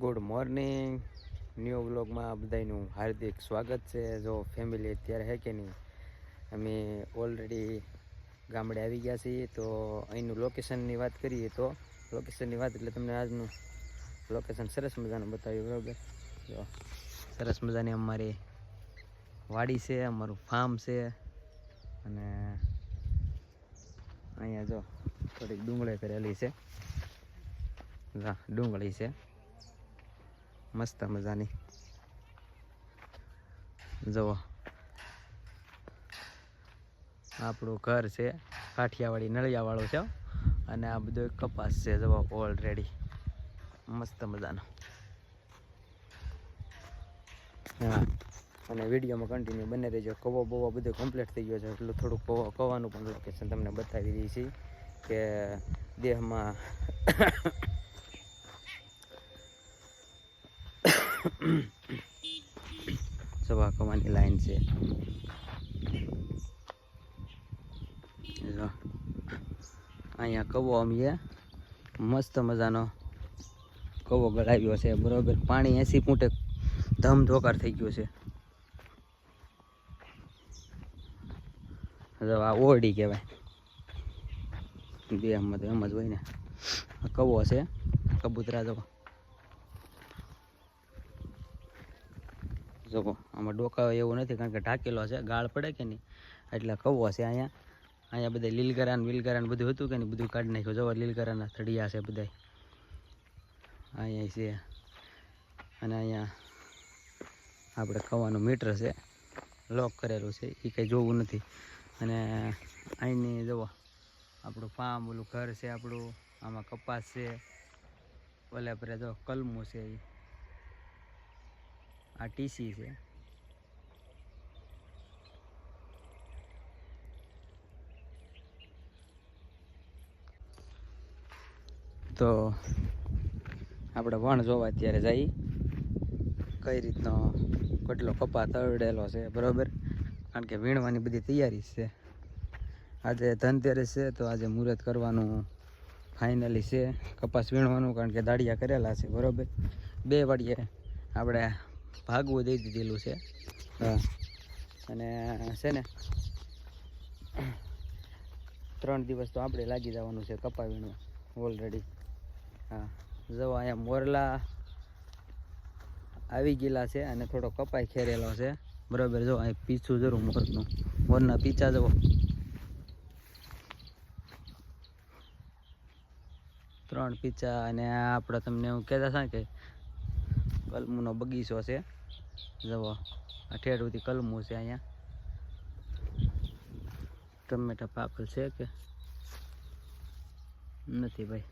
Good morning new વ્લોગમાં બધાનું હાર્દિક સ્વાગત છે. જો ફેમિલી અત્યારે હે કે નહીં? અમે ઓલરેડી ગામડે આવી ગયા છીએ. તો અહીંનું લોકેશનની વાત કરીએ તો લોકેશનની વાત એટલે તમને આજનું લોકેશન સરસ મજાનું બતાવ્યું, બરાબર? જો, સરસ મજાની અમારી વાડી છે, અમારું ફાર્મ છે. અને અહીંયા જો થોડીક ડુંગળી કરેલી છે. ડુંગળી છે. મસ્ત મજાની. જુઓ. આપણું ઘર છે, કાઠિયાવાડી, નળિયાવાળું છે અને આ બધો કપાસ છે, જુઓ ઓલરેડી મસ્ત મજાનો. હા. અને વિડીયોમાં કન્ટિન્યુ બને રહેજો. કવો બવો બધો કમ્પ્લીટ થઈ ગયો છે. એટલું થોડુંક કવો કવાનું પણ લોકેશન તમને બતાવી દઈએ છીએ કે દેહમાં સવા કવાની લાઈન છે અહીંયા કવો અમીએ મસ્ત મજાનો કવો ગળાવ્યો છે બરોબર પાણી એસી ફૂટે ધમધોકાર થઈ ગયો છે આ ઓરડી કહેવાય બે એમ તો એમ જ હોય ને કવો છે કબૂતરા જો જોકો આમાં ડોકા એવું નથી, કારણ કે ઢાકેલો છે, ગાળ પડે કે નહીં? એટલે કવો છે અહીંયા. અહીંયા બધા લીલગરાન વિલગરાન બધું હતું કે નહીં? બધું કાઢી નાખ્યું. જોવા લીલગરાના થડિયા છે બધા અહીંયા છે. અને અહીંયા આપણે કવાનું મીટર છે. લોક કરેલું છે. એ કંઈ જોવું નથી. અને અહીંની જુઓ, આપણું ફાર્મ, ઓલું ઘર છે આપણું. આમાં કપાસ છે. ઓલા આપણે જો કલમું છે ઈ. આ ટીસી છે. તો આપણે વણ જોવા અત્યારે જઈ. કઈ રીતનો કેટલો કપા તળેલો છે, બરોબર? કારણ કે વીણવાની બધી તૈયારી છે. આજે ધનતેરસ છે, તો આજે મુહૂર્ત કરવાનું ફાઇનલી છે. કપાસ વીણવાનું, કારણ કે દાડિયા કરેલા છે, બરોબર? બે વાડીએ આપણે ભાગવું દઈ દીધેલું છે. હા. અને છે ને ત્રણ દિવસ તો આપણે લાગી જવાનું છે કપાવીનું ઓલરેડી હા. જો અહીંયા મોરલા આવી ગયેલા છે અને થોડો કપાઈ ખેરેલો છે. બરાબર જો અહીં પીછું જરૂર મોરનું. મોરના પીછા જવો. ત્રણ પીછા અને આપણે તમને એવું કહેતા હતા કે કલમુનો બગીચો છે. જવો આ ઠેઠ સુધી કલમું છે અહીંયા. ટમેટા પાકલ છે કે? નથી ભાઈ.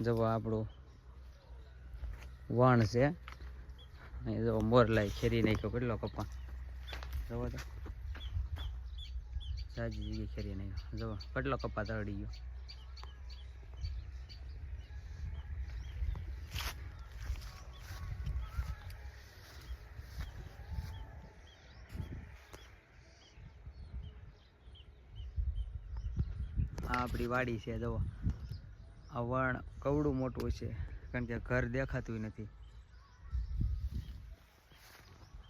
જવો આપણું વણ છે. અહીં જવો મોરલાઈ ખેરી નાખ્યો. કેટલો કપા જવો તો. સાજી જગ્યાએ ખેરી નાખ્યો. જવો કેટલો કપા તળી ગયો. આપણી વાડી છે, જુઓ. આ વણ કવડું મોટું છે, કારણ કે ઘર દેખાતું નથી.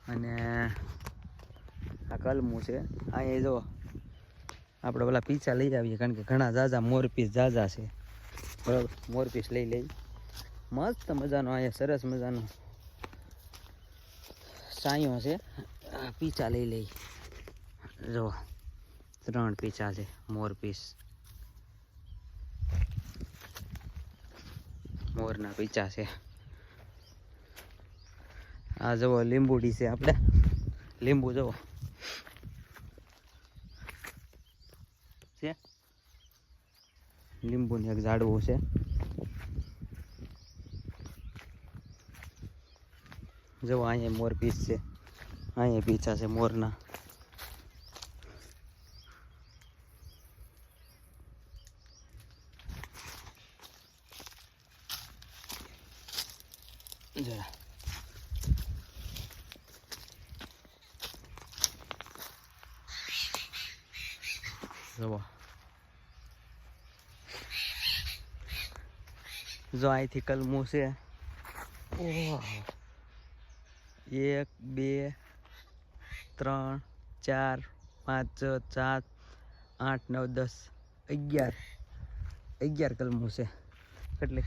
અને આ કલમું છે. અહીંયા જુઓ. આપણે પેલા પીછા લઈ આવીએ, કારણ કે ઘણા ઝાઝા મોરપીસ ઝાઝા છે. બરાબર? મોરપીસ લઈ લઈ. મસ્ત મજાનો અહીંયા સરસ મજાનો સાયો છે. પીછા લઈ લઈ. જો ત્રણ પીછા છે, મોરપીસ. મોરના પીચા છે. આ જવો લીંબુડી છે આપણે લીંબુ જવો છે? લીંબુની એક ઝાડવું છે. જવો અહીંયા મોર પીસ છે. અહીંયા પીછા છે મોરના. જરા જુઓ જો અહીંથી કલમું છે એક બે, ત્રણ, ચાર, પાંચ, છ, સાત, આઠ, નવ, દસ, અગિયાર. અગિયાર કલમો છે એટલે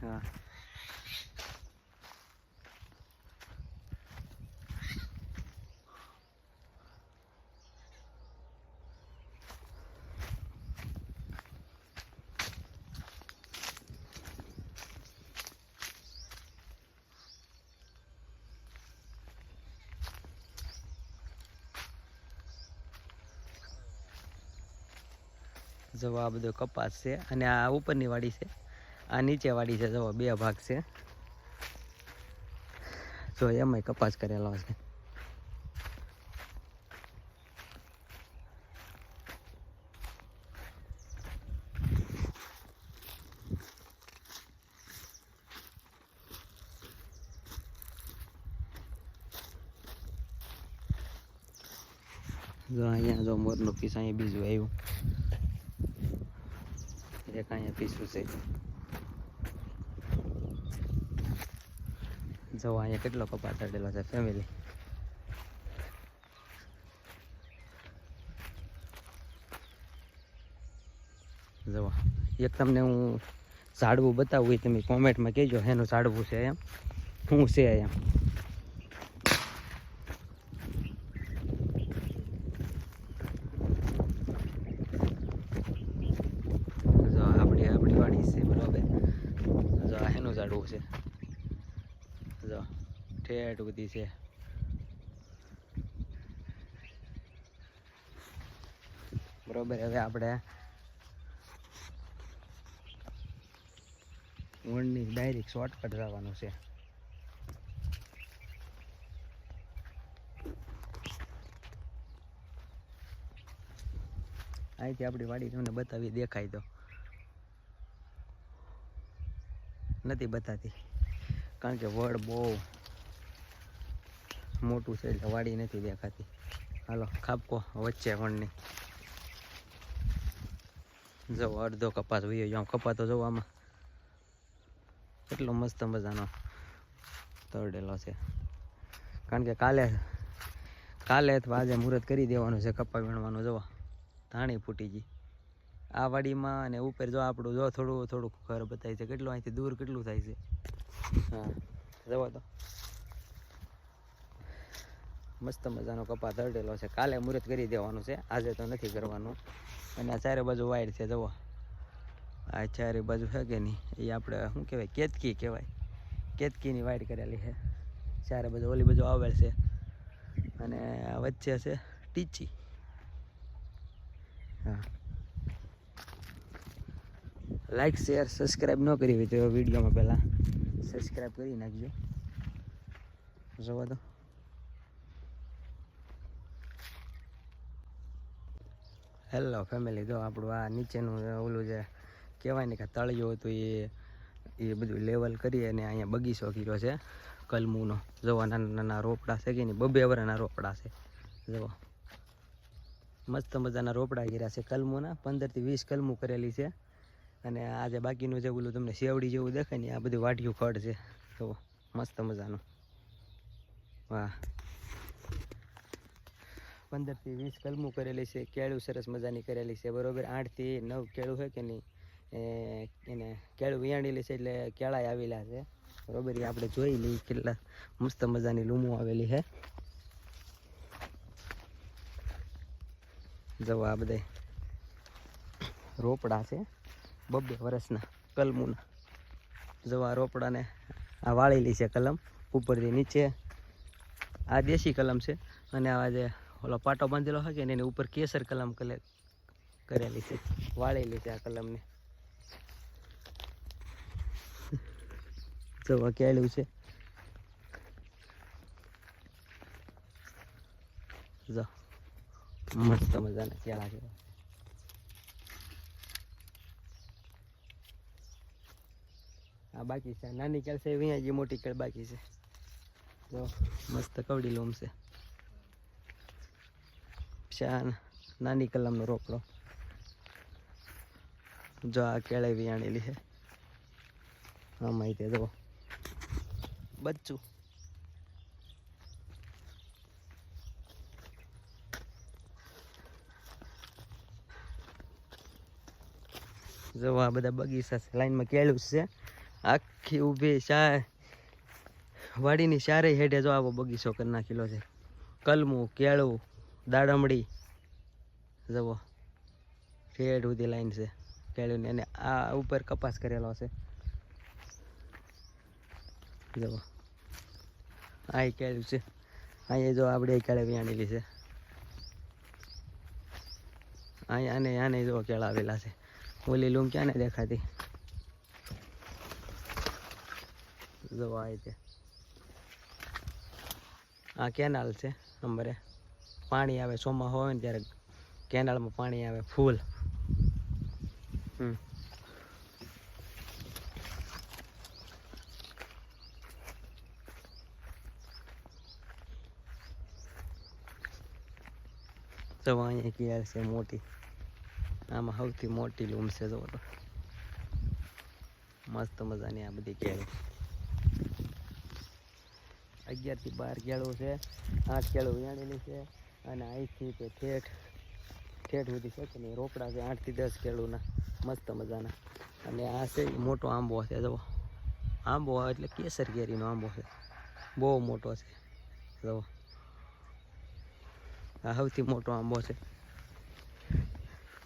હા. જો આ બધો કપાસ છે અને આ ઉપરની વાડી છે. આ નીચે વાડી છે જવો બે ભાગ છે. જો એમાંય કપાસ કરેલો છે. જો અહીંયા જો મોરનું પીસ અહીંયા બીજું આવ્યું. એક અહીંયા પીસું છે જો અહીંયા કેટલો કપાસ ચડેલો છે ફેમિલી જવા એક તમને હું ઝાડવું બતાવું એ તમે કોમેન્ટમાં કહેજો એનું ઝાડવું છે એમ? શું છે એમ જો આપણી આપણી વાડી છે બરાબર જો આ એનું ઝાડવું છે જો છે. બરોબર, હવે આપણે ઊંડની ડાયરેક્ટ શોર્ટ કઢાવવાનું છે. અહીંથી આપણી વાડી તમને બતાવી, દેખાય તો. નથી બતાતી. કારણ કે વડ બહુ મોટું છે એટલે વાડી નથી દેખાતી. હાલો ખાપકો વચ્ચે વણની. જો અડધો કપાસ વયો જાઉં કપાતો જો આમાં કેટલો મસ્ત મજાનો તરડેલો છે. કારણ કે કાલે કાલે અથવા આજે મુહૂર્ત કરી દેવાનું છે કપા વીણવાનું. જો, ધાણી ફૂટી ગઈ. આ વાડીમાં અને ઉપર જો આપણું, જો થોડું થોડું ઘર બતાવી છે. કેટલું અહીંથી દૂર કેટલું થાય છે? હા, જવા તો મસ્ત મજાનો કપા તરડેલો છે. કાલે મુહૂર્ત કરી દેવાનું છે. આજે તો નથી કરવાનું. અને આ ચારે બાજુ વાયર છે જવો આ ચારે બાજુ છે કે નહીં? એ આપણે, શું કહેવાય? કેતકી કહેવાય. કેતકીની વાયર કરેલી છે. ચારે બાજુ ઓલી બાજુ આવેલ છે. અને વચ્ચે છે ટીચી. હા. લાઈક શેર સબસ્ક્રાઈબ ન કરી હોય તો વિડીયોમાં પહેલાં સબસ્ક્રાઈબ કરી નાખજો. જોવા તો હેલો ફેમિલી જો આપણું આ નીચેનું ઓલું જે કહેવાય ને કે તળિયું હતું એ એ બધું લેવલ કરી અને અહીંયા બગીચો કર્યો છે કલમુનો. જોવા નાના નાના રોપડા છે કે નહીં? બબે વરાના રોપડા છે. જુઓ મસ્ત મજાના રોપડા કર્યા છે કલમુના. પંદરથી વીસ કલમું કરેલી છે. અને આ જે બાકીનું જે ઓલું તમને શેવડી જેવું દેખાય ને, આ બધું વાઢિયું ખડ છે. જુઓ મસ્ત મજાનું. વાહ. પંદરથી વીસ કલમું કરેલી છે, કેળું સરસ મજાની કરેલી છે, બરોબર? આઠથી નવ કેળું છે કે નહીં? એને કેળું વિયાણેલી છે એટલે કેળાય આવેલા છે. બરોબર? એ આપણે જોઈ લઈએ કેટલા મસ્ત મજાની લૂમો આવેલી છે. જવા આ રોપડા છે, બબ્બે વર્ષના કલમુના. જવા રોપડાને આ વાળેલી છે કલમ, ઉપરથી નીચે આ દેશી કલમ છે અને આવા જે ઓલો પાટો બાંધેલો હોય કે એની ઉપર કેસર કલમ કલે, કરેલી છે. વાળેલી છે આ કલમને. જોવા આ કેળું છે. જો. મસ્ત મજાના કેળા છે. આ બાકી છે. નાની કેળ છે અહીંયા જે મોટી કેળ બાકી છે. જો, મસ્ત કવડી લોમ છે. શા નાની કલમનો રોકડો. જો આ કેળે વિયાણેલી છે. આમાં તે જો બચ્ચું. જો આ બધા બગીચા છે. લાઈનમાં કેળું છે. આખી ઊભી ચા વાડીની ચારેય હેઠે જો આવો બગીચો કરી નાખેલો છે. કલમું, કેળું દાડમડી. જવો રેડ સુધી લાઈન છે. કેળુંની અને આ ઉપર કપાસ કરેલો છે. જવો આ કેળું છે. અહીંયા જો આપણે કેળે વ્યાણેલી છે. અહીંયા આને જો કેળા આવેલા છે. ઓલી લૂમ ક્યાં ને દેખાતી? જો આ રીતે. આ કેનાલ છે અમારે પાણી આવે ચોમા હોય ને ત્યારે કેનાલમાં પાણી આવે, ફૂલ. તો અહીંયા કેળ છે મોટી? આમાં સૌથી મોટી લૂમ છે, જો મસ્ત મજાની આ બધી કેળું અગિયારથી બાર કેળું છે, આઠ કેળું વેણેલી છે. અને અહીંથી તે ઠેઠ ઠેઠ સુધી છે કે નહીં? રોકડા છે આઠથી દસ કેળુંના મસ્ત મજાના. અને આ છે મોટો આંબો છે, જુઓ. આંબો એટલે કેસર કેરીનો આંબો છે. બહુ મોટો છે જવો આ સૌથી મોટો આંબો છે.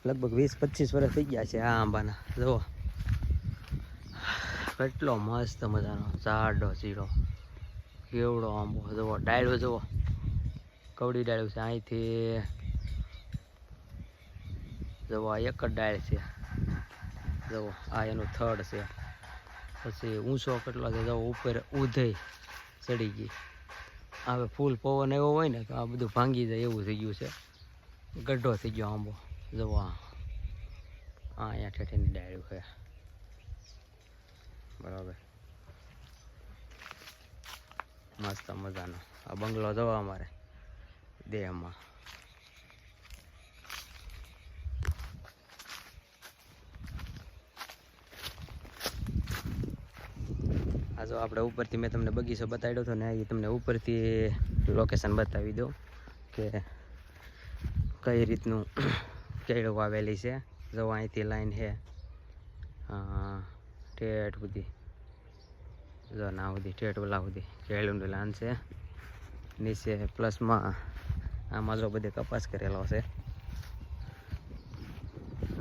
લગભગ વીસ પચીસ વર્ષ થઈ ગયા છે આ આંબાના, જુઓ. કેટલો મસ્ત મજાનો, જાડો ચીડો કેવડો આંબો જુઓ. ડાયડો જુઓ. કવડી ડાળ્યું છે. અહીંથી જવો આ એક જ ડાળ છે. જવો આ એનું થડ છે. પછી ઊંચો કેટલો છે? જવો ઉપર ઉધઈ ચડી ગઈ. હવે ફૂલ પવન એવો હોય ને તો આ બધું ભાંગી જાય એવું થઈ ગયું છે. ગઢો થઈ ગયો આંબો. જવો આ અહીંયા ઠેઠીની ડાળ્યું છે. બરાબર. મસ્ત મજાનો. આ બંગલો જવા અમારે. દેહમાં આ જો આપણે ઉપરથી મેં તમને બગીચો બતાવ્યો હતો ને, એ તમને ઉપરથી લોકેશન બતાવી દઉં કે કઈ રીતનું કેળું વાવેલી છે. જો અહીંથી લાઈન છે. ઠેઠ સુધી. જો ના સુધી, ઠેઠ ઓલા સુધી કેળું લાઈન છે. નીચે પ્લસમાં આમાં જો બધે કપાસ કરેલો છે.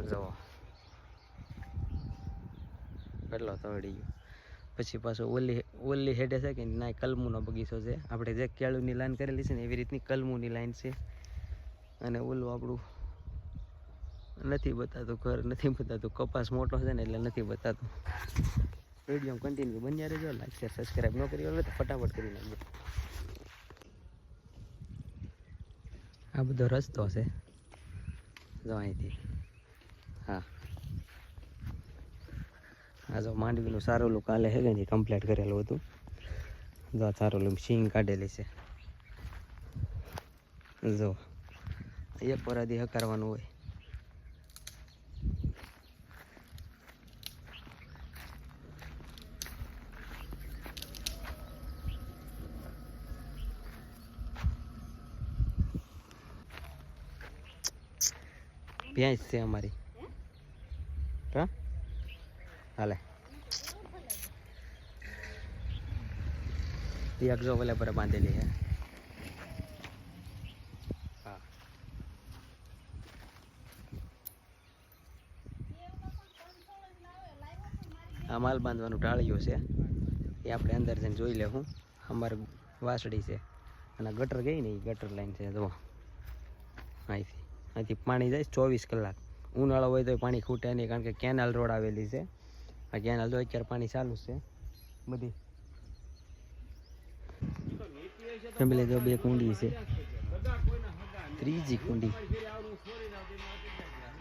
જો કેટલો તવડી ગયો. પછી પાછું ઓલી ઓલી હેડે છે કે ના, કલમુનો બગીચો છે. આપણે જે કેળુની લાઈન કરેલી છે ને, એવી રીતની કલમુની લાઈન છે. અને ઓલું આપણું નથી બતાતું ઘર, નથી બતાતું. કપાસ મોટો છે ને, એટલે નથી બતાતું. વીડિયો કન્ટિન્યુ બન્યા રહેજો. લાઈક સબસ્ક્રાઈબ ન કરી હોય તો ફટાફટ કરી નાખજો. આ બધો રસ્તો છે. જો અહીંથી. હા. આ જો માંડવીનું સારોલું કાલે હે ને કમ્પ્લીટ કરેલું હતું. જો આ સારોલું સિંગ કાઢેલી છે. જો. એક વરાદી હકારવાનું હોય. ભેંસ છે અમારી. હા? હાલે. એક જો ઓલે પર બાંધેલી છે. હા. આ માલ બાંધવાનું ટાળ્યું છે. એ આપણે અંદર જઈને જોઈ લેવું અમારે વાસડી છે. અને ગટર ગઈ ને એ ગટર લાઈન છે જો અહીંથી અહીંથી પાણી જાય ચોવીસ કલાક. ઉનાળો હોય તો પાણી ખૂટે નહીં કારણ કે કેનાલ રોડ આવેલી છે. આ કેનાલ તો અત્યારે પાણી ચાલુ છે. બધી. ફેમિલી તો બે કુંડી છે. ત્રીજી કુંડી.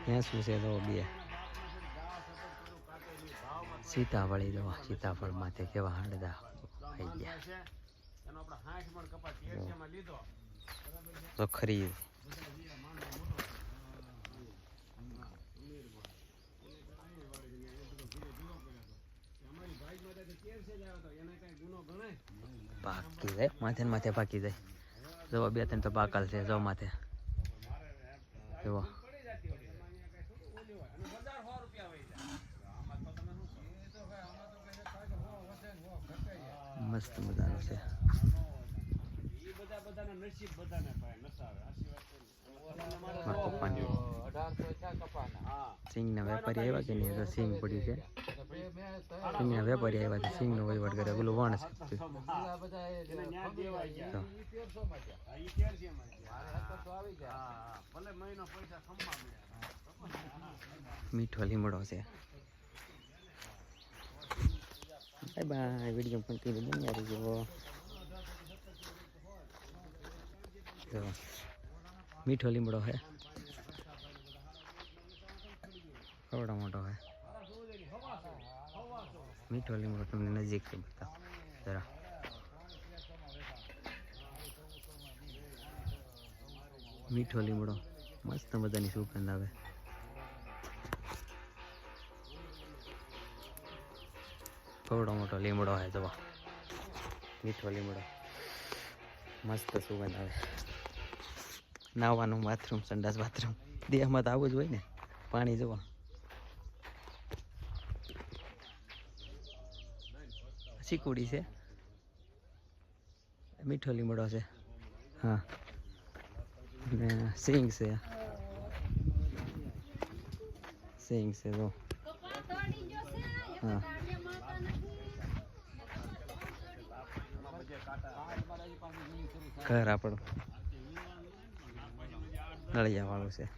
ત્યાં શું છે તો બે. સીતાફળી જો સીતાફળ માથે કેવા હળદા આવી ગયા. તો ખરી. પાકી જાય. માથે ને માથે પાકી જાય. જવા બે ત્રણ તો પાકાલ છે જવા માથે. જુઓ. મસ્ત મજાનું છે. સિંગના વેપારી આવ્યા કે નહીં? સિંગ પડી છે. સિંગના વેપારી આવ્યા છે સિંગનો વહીવટ કરે પેલું વણ છે. મીઠો લીમડો છે. બાય બાય વીડિયો પણ તીરે બની આવી ગયો મીઠો લીમડો હે કવડો મોટો છે? મીઠો લીમડો તમને નજીકથી બતાવો. જરા. મીઠો લીમડો મસ્ત મજાની સુગંધ આવે. થોડો મોટો લીમડો હોય જવા મીઠો લીમડો મસ્ત સુગંધ આવે. નાવાનું બાથરૂમ સંડાસ બાથરૂમ દેહમાં તો આવું જ હોય ને. પાણી જોવા. ચીકુડી છે. મીઠો લીમડો છે. હા. ને સિંગ છે. સિંગ છે તો હા. ઘર આપણું. નળિયા વાળું છે.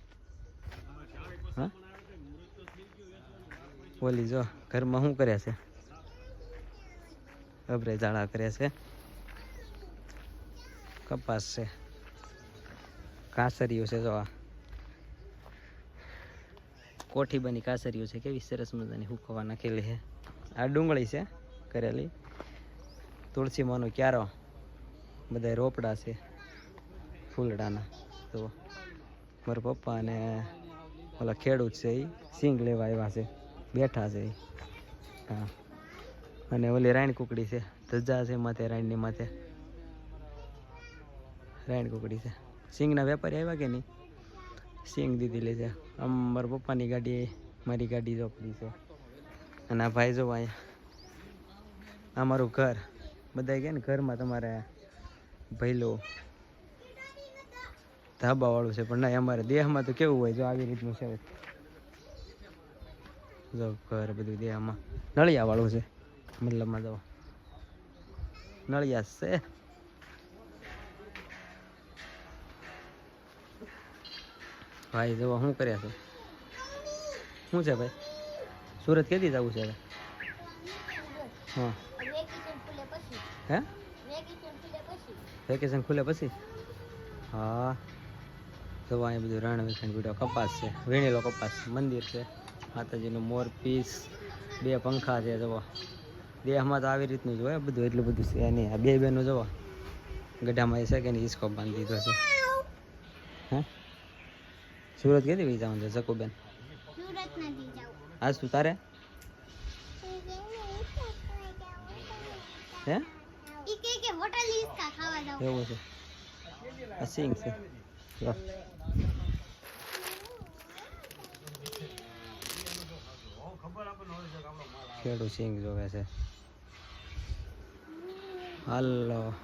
હા? ઓલી જો, ઘરમાં શું કર્યા છે? અબરે જાળા કરે છે. કપાસ છે. કાસરીઓ છે, જો કોઠી બની કાસરીઓ છે, કેવી સરસ મજાની હુકવા નાખેલી છે. આ ડુંગળી છે, કરેલી. તુલસી માનો ક્યારો. બધા રોપડા છે, ફૂલડાના. તો મારા પપ્પા અને ઓલા ખેડૂત છે એ સિંગ લેવા આવ્યા છે. બેઠા છે. હા. અને ઓલી રાયણ કુકડી છે. ધજા છે માથે રાયણની માથે. રાયણ કુકડી છે. સિંગના વેપારી આવ્યા કે નહીં? સિંગ દીધેલી છે. આમ મારા પપ્પાની ગાડી, મારી ગાડી જોપડી છે. અને આ ભાઈ જો અહીંયા, આ મારું ઘર. બધા કે ને ઘરમાં તમારે ભૈલો ધાબા વાળું છે, પણ ના, અમારે દેહમાં તો કેવું હોય જો આવી રીતનું છે. જો ઘર બધું દેહમાં. નળિયા વાળું છે. મતલબમાં જો નળિયા છે. ભાઈ જો શું કર્યા છે? શું છે ભાઈ? સુરત કેદી જવું છે હવે? હા. હે? વેકેશન ખુલે પછી? હા. તો અહીંયા બધું રણ વેચાણ પીડો કપાસ છે. વીણેલો કપાસ મંદિર છે. માતાજીનું મોર પીસ બે પંખા છે જવો દેહમાં તો આવી રીતનું જ બધું એટલું બધું છે નહીં. આ બે બેનો જોવા. ગઢામાં છે કે હિસકો બાંધી દીધો છે. હે? સુરત કેદી વી જવાનું છે, જકુબેન? હા શું તારે? હે? એવું છે. આ સિંગ છે. ખેડૂત સિંગ જોવે છે. હાલો.